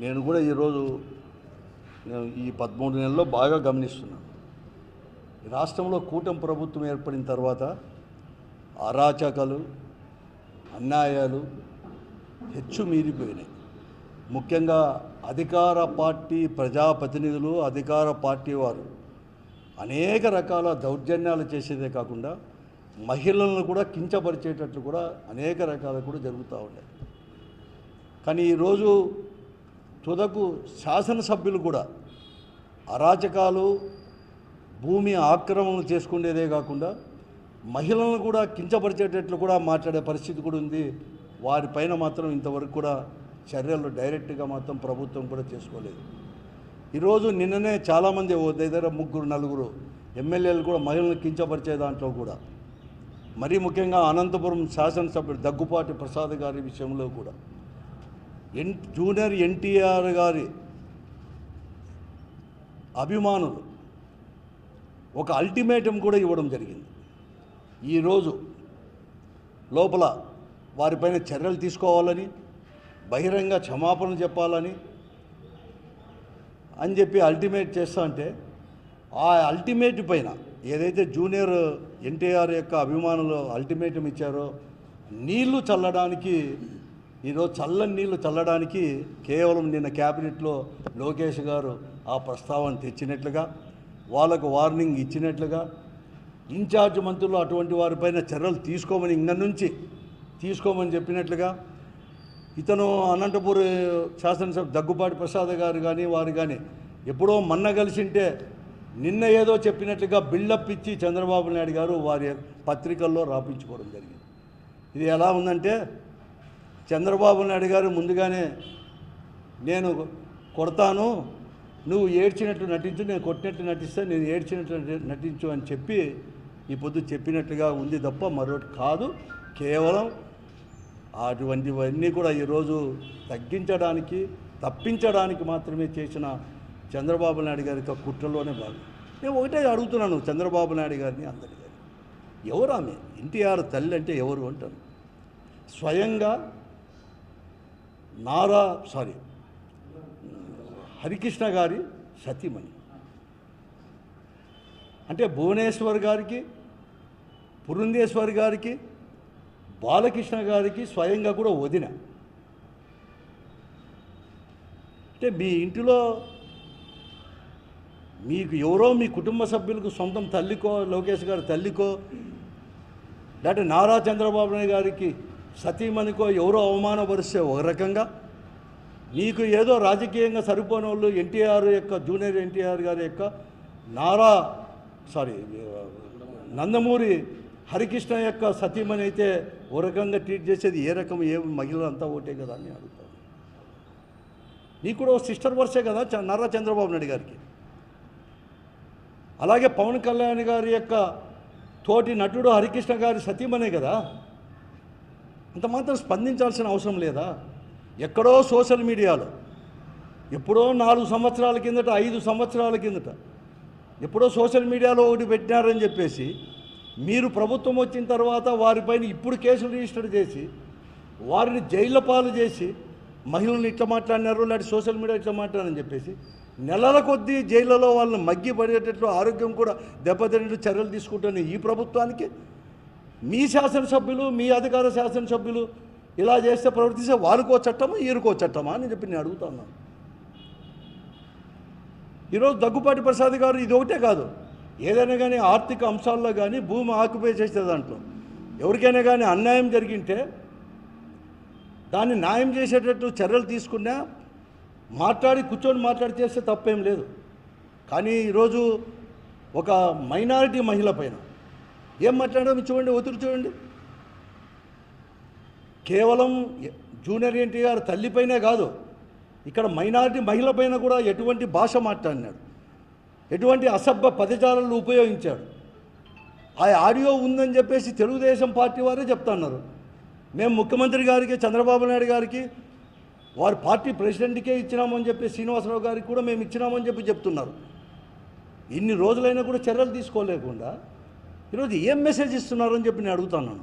నేను కూడా ఈరోజు నేను ఈ పదమూడు నెలల్లో బాగా గమనిస్తున్నాను. రాష్ట్రంలో కూటమి ప్రభుత్వం ఏర్పడిన తర్వాత అరాచకాలు అన్యాయాలు హెచ్చు మీరిపోయినాయి. ముఖ్యంగా అధికార పార్టీ ప్రజాప్రతినిధులు అధికార పార్టీ వారు అనేక రకాల దౌర్జన్యాలు చేసేదే కాకుండా మహిళలను కూడా కించపరిచేటట్లు కూడా అనేక రకాలు కూడా జరుగుతూ ఉన్నాయి. కానీ ఈరోజు తుదకు శాసనసభ్యులు కూడా అరాచకాలు భూమి ఆక్రమణ చేసుకునేదే కాకుండా మహిళలను కూడా కించపరిచేటట్లు కూడా మాట్లాడే పరిస్థితి కూడా ఉంది. వారిపైన మాత్రం ఇంతవరకు కూడా చర్యలు డైరెక్ట్గా మాత్రం ప్రభుత్వం కూడా చేసుకోలేదు. ఈరోజు నిన్ననే చాలామంది దగ్గర ముగ్గురు నలుగురు ఎమ్మెల్యేలు కూడా మహిళలను కించపరిచే దాంట్లో కూడా మరీ ముఖ్యంగా అనంతపురం శాసనసభ్యుడు దగ్గుపాటి ప్రసాద్ గారి విషయంలో కూడా ఎన్ జూనియర్ ఎన్టీఆర్ గారి అభిమానులు ఒక అల్టిమేటం కూడా ఇవ్వడం జరిగింది. ఈరోజు లోపల వారిపైన చర్యలు తీసుకోవాలని బహిరంగ క్షమాపణ చెప్పాలని అని చెప్పి అల్టిమేట్ చేస్తా అంటే ఆ అల్టిమేట్ పైన ఏదైతే జూనియర్ ఎన్టీఆర్ యొక్క అభిమానులు అల్టిమేటం ఇచ్చారో నీళ్ళు చల్లడానికి ఈరోజు చల్లని నీళ్ళు చల్లడానికి కేవలం నిన్న క్యాబినెట్లో లోకేష్ గారు ఆ ప్రస్తావన తెచ్చినట్లుగా వాళ్ళకు వార్నింగ్ ఇచ్చినట్లుగా ఇన్ఛార్జ్ మంత్రులు అటువంటి వారిపైన చర్యలు తీసుకోమని ఇంక నుంచి తీసుకోమని చెప్పినట్లుగా ఇతను అనంతపూర్ శాసనసభ దగ్గుబాటి ప్రసాద్ గారు కానీ వారు కానీ ఎప్పుడో మన్న కలిసింటే నిన్న ఏదో చెప్పినట్లుగా బిల్డప్ ఇచ్చి చంద్రబాబు నాయుడు గారు వారి పత్రికల్లో రాపించుకోవడం జరిగింది. ఇది ఎలా ఉందంటే చంద్రబాబు నాయుడు గారు ముందుగానే నేను కొడతాను నువ్వు ఏడ్చినట్లు నటించు నేను కొట్టినట్టు నటిస్తే నేను ఏడ్చినట్లు నటించు అని చెప్పి ఈ పొద్దు చెప్పినట్టుగా ఉంది తప్ప మరొకటి కాదు. కేవలం అటువంటివన్నీ కూడా ఈరోజు తగ్గించడానికి తప్పించడానికి మాత్రమే చేసిన చంద్రబాబు నాయుడు గారి యొక్క కుట్రలోనే భాగం. నేను ఒకటే అడుగుతున్నాను చంద్రబాబు నాయుడు గారిని అందరి గారిని ఎవరు ఆమె? ఎన్టీఆర్ తల్లి అంటే ఎవరు అంటాను స్వయంగా నారా సారీ హరికృష్ణ గారి సతీమణి. అంటే భువనేశ్వర్ గారికి పురుందేశ్వర్ గారికి బాలకృష్ణ గారికి స్వయంగా కూడా వదిన. అంటే మీ ఇంటిలో మీకు ఎవరో మీ కుటుంబ సభ్యులకు సొంతం తల్లికో లోకేష్ గారి తల్లికో లేకపోతే నారా చంద్రబాబు నాయుడు గారికి సతీమణికో ఎవరో అవమానపరిస్తే ఒక రకంగా. నీకు ఏదో రాజకీయంగా సరిపోని వాళ్ళు ఎన్టీఆర్ యొక్క జూనియర్ ఎన్టీఆర్ గారి యొక్క నారా సారీ నందమూరి హరికృష్ణ యొక్క సతీమణి అయితే ఓ రకంగా ట్రీట్ చేసేది ఏ రకం ఏ మహిళలంతా ఓటే ఒకటే కదా అని అడుగుతాను. నీకు కూడా ఓ సిస్టర్ వర్సే కదా చ- నారా చంద్రబాబు నాయుడు గారికి. అలాగే పవన్ కళ్యాణ్ గారి యొక్క తోటి నటుడు హరికృష్ణ గారి సతీమనే కదా. అంత మాత్రం స్పందించాల్సిన అవసరం లేదా? ఎక్కడో సోషల్ మీడియాలో ఎప్పుడో నాలుగు సంవత్సరాల కిందట ఐదు సంవత్సరాల కిందట ఎప్పుడో సోషల్ మీడియాలో ఒకటి పెట్టినారని చెప్పేసి మీరు ప్రభుత్వం వచ్చిన తర్వాత వారిపైన ఇప్పుడు కేసులు రిజిస్టర్ చేసి వారిని జైళ్ళ పాలు చేసి మహిళలను ఇట్లా మాట్లాడినారు లేకపోతే సోషల్ మీడియా ఇట్లా మాట్లాడారని చెప్పేసి నెలల కొద్దీ జైళ్ళలో వాళ్ళని మగ్గి పడేటట్లు ఆరోగ్యం కూడా దెబ్బతినేట్టు చర్యలు తీసుకుంటున్న ఈ ప్రభుత్వానికి. మీ శాసనసభ్యులు మీ అధికార శాసనసభ్యులు ఇలా చేస్తే ప్రవర్తిస్తే వారికో చట్టమా ఈరుకో చట్టమా అని చెప్పి నేను అడుగుతున్నాను ఈరోజు దగ్గుపాటి ప్రసాద్ గారు ఇది ఒకటే కాదు. ఏదైనా కానీ ఆర్థిక అంశాల్లో కానీ భూమి ఆక్యుపై చేసే దాంట్లో ఎవరికైనా కానీ అన్యాయం జరిగింటే దాన్ని న్యాయం చేసేటట్టు చర్యలు తీసుకున్నా మాట్లాడి కూర్చొని మాట్లాడి చేస్తే తప్పేం లేదు. కానీ ఈరోజు ఒక మైనారిటీ మహిళ పైన ఏం మాట్లాడామో చూడండి ఒత్తిడి చూడండి. కేవలం జూనియర్ ఎన్టీఆర్ తల్లిపైనే కాదు ఇక్కడ మైనారిటీ మహిళ పైన కూడా ఎటువంటి భాష మాట్లాడినాడు. ఎటువంటి అసభ్య పదజాలను ఉపయోగించాడు. ఆ ఆడియో ఉందని చెప్పేసి తెలుగుదేశం పార్టీ వారే చెప్తున్నారు. మేము ముఖ్యమంత్రి గారికి చంద్రబాబు నాయుడు గారికి వారి పార్టీ ప్రెసిడెంట్కే ఇచ్చినామని చెప్పి శ్రీనివాసరావు గారికి కూడా మేము ఇచ్చినామని చెప్పి చెప్తున్నారు. ఇన్ని రోజులైనా కూడా చర్యలు తీసుకోలేకుండా ఈరోజు ఏం మెసేజ్ ఇస్తున్నారు అని చెప్పి నేను అడుగుతాను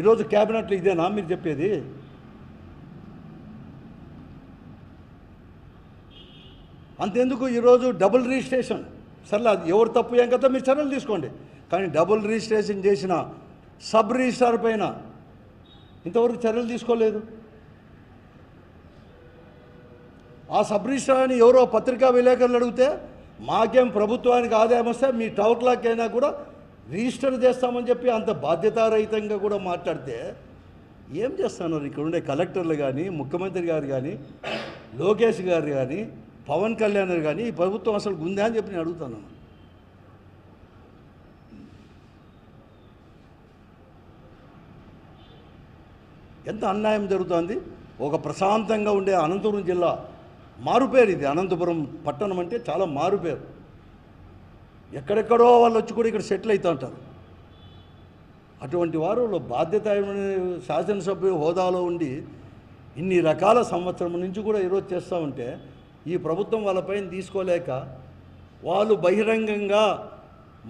ఈరోజు క్యాబినెట్లో ఇదేనా మీరు చెప్పేది? అంతెందుకు ఈరోజు డబుల్ రిజిస్ట్రేషన్? సర్లే అది ఎవరు తప్పు ఏం కదా మీరు చర్యలు తీసుకోండి. కానీ డబుల్ రిజిస్ట్రేషన్ చేసిన సబ్ రిజిస్ట్రార్ పైన ఇంతవరకు చర్యలు తీసుకోలేదు. ఆ సబ్ రిజిస్ట్రార్ అని ఎవరో పత్రికా విలేకరులు అడిగితే మాకేం ప్రభుత్వానికి ఆదాయం వస్తే మీ టౌట్లకైనా కూడా రిజిస్టర్ చేస్తామని చెప్పి అంత బాధ్యతారహితంగా కూడా మాట్లాడితే ఏం చేస్తున్నారు ఇక్కడ ఉండే కలెక్టర్లు కానీ ముఖ్యమంత్రి గారు కానీ లోకేష్ గారు కానీ పవన్ కళ్యాణ్ గారు కానీ ఈ ప్రభుత్వం అసలు ఉందా అని చెప్పి నేను అడుగుతాను. ఎంత అన్యాయం జరుగుతోంది? ఒక ప్రశాంతంగా ఉండే అనంతపురం జిల్లా మారుపేరు ఇది. అనంతపురం పట్టణం అంటే చాలా మారుపేరు. ఎక్కడెక్కడో వాళ్ళు వచ్చి కూడా ఇక్కడ సెటిల్ అవుతూ ఉంటారు. అటువంటి వారు బాధ్యత శాసనసభ్యు హోదాలో ఉండి ఇన్ని రకాల సంవత్సరం నుంచి కూడా ఈరోజు చేస్తూ ఉంటే ఈ ప్రభుత్వం వాళ్ళపైన తీసుకోలేక వాళ్ళు బహిరంగంగా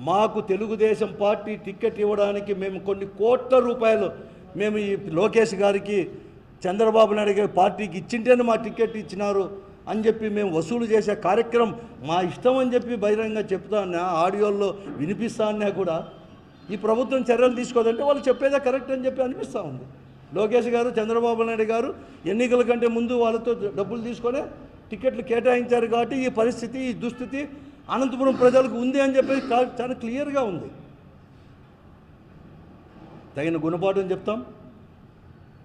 మాకు తెలుగుదేశం పార్టీ టిక్కెట్ ఇవ్వడానికి మేము కొన్ని కోట్ల రూపాయలు మేము ఈ లోకేష్ గారికి చంద్రబాబు నాయుడు గారి పార్టీకి ఇచ్చింటేనే మా టికెట్ ఇచ్చినారు. అని చెప్పి మేము వసూలు చేసే కార్యక్రమం మా ఇష్టం అని చెప్పి బహిరంగ చెప్తా ఆడియోల్లో వినిపిస్తా ఉన్నా కూడా ఈ ప్రభుత్వం చర్యలు తీసుకోదంటే వాళ్ళు చెప్పేదే కరెక్ట్ అని చెప్పి అనిపిస్తూ ఉంది. లోకేష్ గారు చంద్రబాబు నాయుడు గారు ఎన్నికల కంటే ముందు వాళ్ళతో డబ్బులు తీసుకొని టికెట్లు కేటాయించారు కాబట్టి ఈ పరిస్థితి ఈ దుస్థితి అనంతపురం ప్రజలకు ఉంది అని చెప్పి చాలా క్లియర్గా ఉంది. తగిన గుణపాఠం చెప్తాం.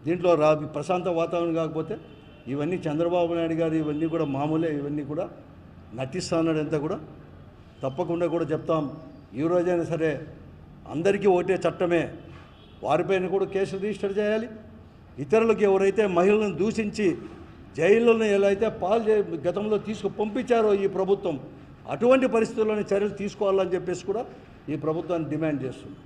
దీంట్లో రా ప్రశాంత వాతావరణం కాకపోతే ఇవన్నీ చంద్రబాబు నాయుడు గారు ఇవన్నీ కూడా మామూలే ఇవన్నీ కూడా నటిస్తున్నాడంతా కూడా తప్పకుండా కూడా చెప్తాం. ఈ రోజైనా సరే అందరికీ ఒకటే చట్టమే. వారిపైన కూడా కేసులు రిజిస్టర్ చేయాలి. ఇతరులకు ఎవరైతే మహిళలను దూషించి జైళ్ళను ఎలా అయితే పాలు గతంలో తీసుకు పంపించారో ఈ ప్రభుత్వం అటువంటి పరిస్థితుల్లోనే చర్యలు తీసుకోవాలని చెప్పేసి కూడా ఈ ప్రభుత్వాన్ని డిమాండ్ చేస్తుంది.